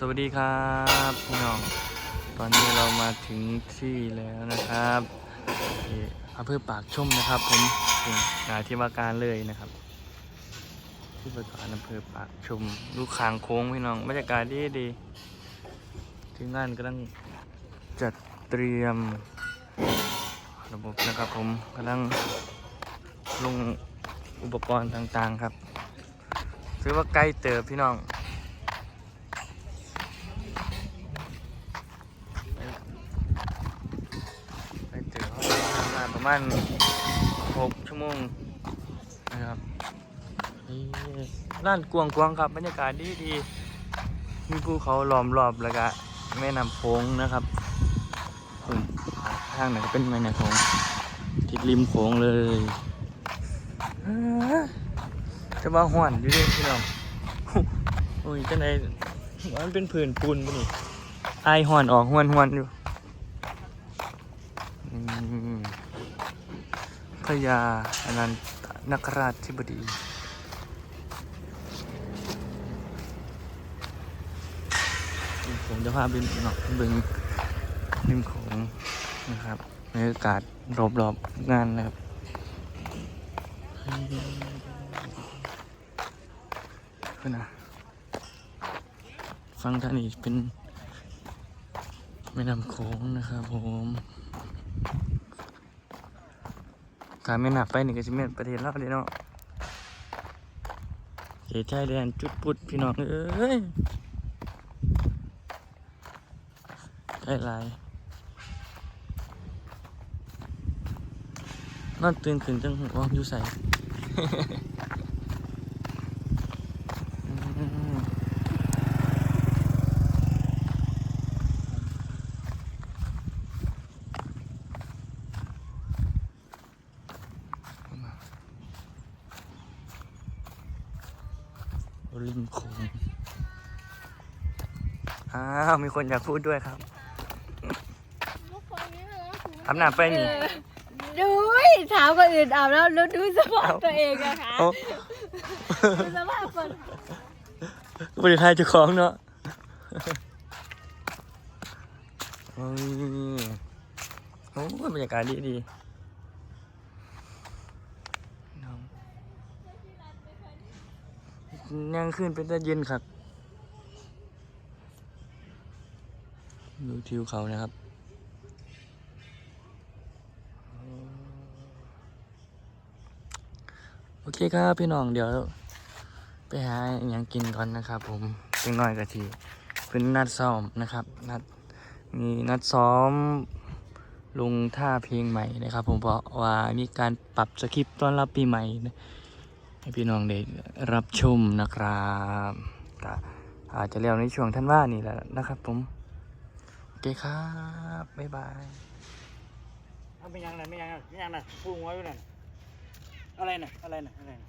สวัสดีครับพี่น้อง ตอนนี้เรามาถึงที่แล้วนะครับอำเภอปากชุ่มนะครับผมงานที่ว่าการเลยนะครับที่ประการอำเภอปากชุ่มลูกคางโค้งพี่น้องบรรยากาศดีดีๆทีมงานกำลังจัดเตรียม ระบบนะครับผมกำลังลงอุปกรณ์ต่างๆครับถือว่าใกล้เติบพี่น้อง ไปเจอเขาทำงานประ มาณหกชั่วโมงนะครับนี่ร้านกวางกวงๆครับบรรยากาศดีดีๆมีภูเขาล้อมรอบแล้วก็แม่น้ำโขงนะครับผมทางไหนเป็นแม่น้ำโขงติดริมโขงเลยจะว่าห่วนอยู่เดิพี่น้องโอ้ยจังไดมันเป็นผื่นปูนปะนี่ไอห่อนออกห่วนห่วนอยู่ อืมพญาอนันตนคราชธิบดี ผมจะพาไปหนอกบึงริมโขงนะครับบรรยากาศรอบๆงานนะครับเพื่อนนะฟังท่านนี้เป็นแม่น้ำโขงนะครับผม ถ้าไม่นักไปนี่ก็จะเป็นประเทศลาวเด้เนาะเขตชายแดนจุดปุดพี่น้องเอ้ยใกล้หลายนอนตื่นขึ้นจังหัวอยู่ใส่ ริมโขงอ้าวมีคนอยากพูดด้วยครับอาบน้ำไปนี่ดูยถามคนอื่นอาบแล้วแล้วดูสภาพตัวเองนะคะเอ้าดูสภาพคนบริทายเจ้าของเนาะโอ้ยโอ้ยบรรยากาศดีดี ยังขึ้นเป็นตะเย็นครับดูทิวเขานะครับโอเคครับพี่น้องเดี๋ยว ไปหาอย่างกินก่อนนะครับ ผมเล็กน้อยกะทีเป็นนัดซ้อมนะครับ นัดมีนัดซ้อมลงท่าเพลงใหม่นะครับ ผมเพราะว่ามีการปรับสคริปต์ต้อนรับปีใหม่นะ ให้พี่น้องได้รับชมนะครับก็อาจจะเรียวในช่วงท่านว่านี่แหละนะครับผม โอเคครับ บ๊ายบายไม่ยังนะไม่ยังนะไม่ยังนะพูดหัวอยู่นั่นอะไรน่ะอะไรน่ะอะไรน่ะ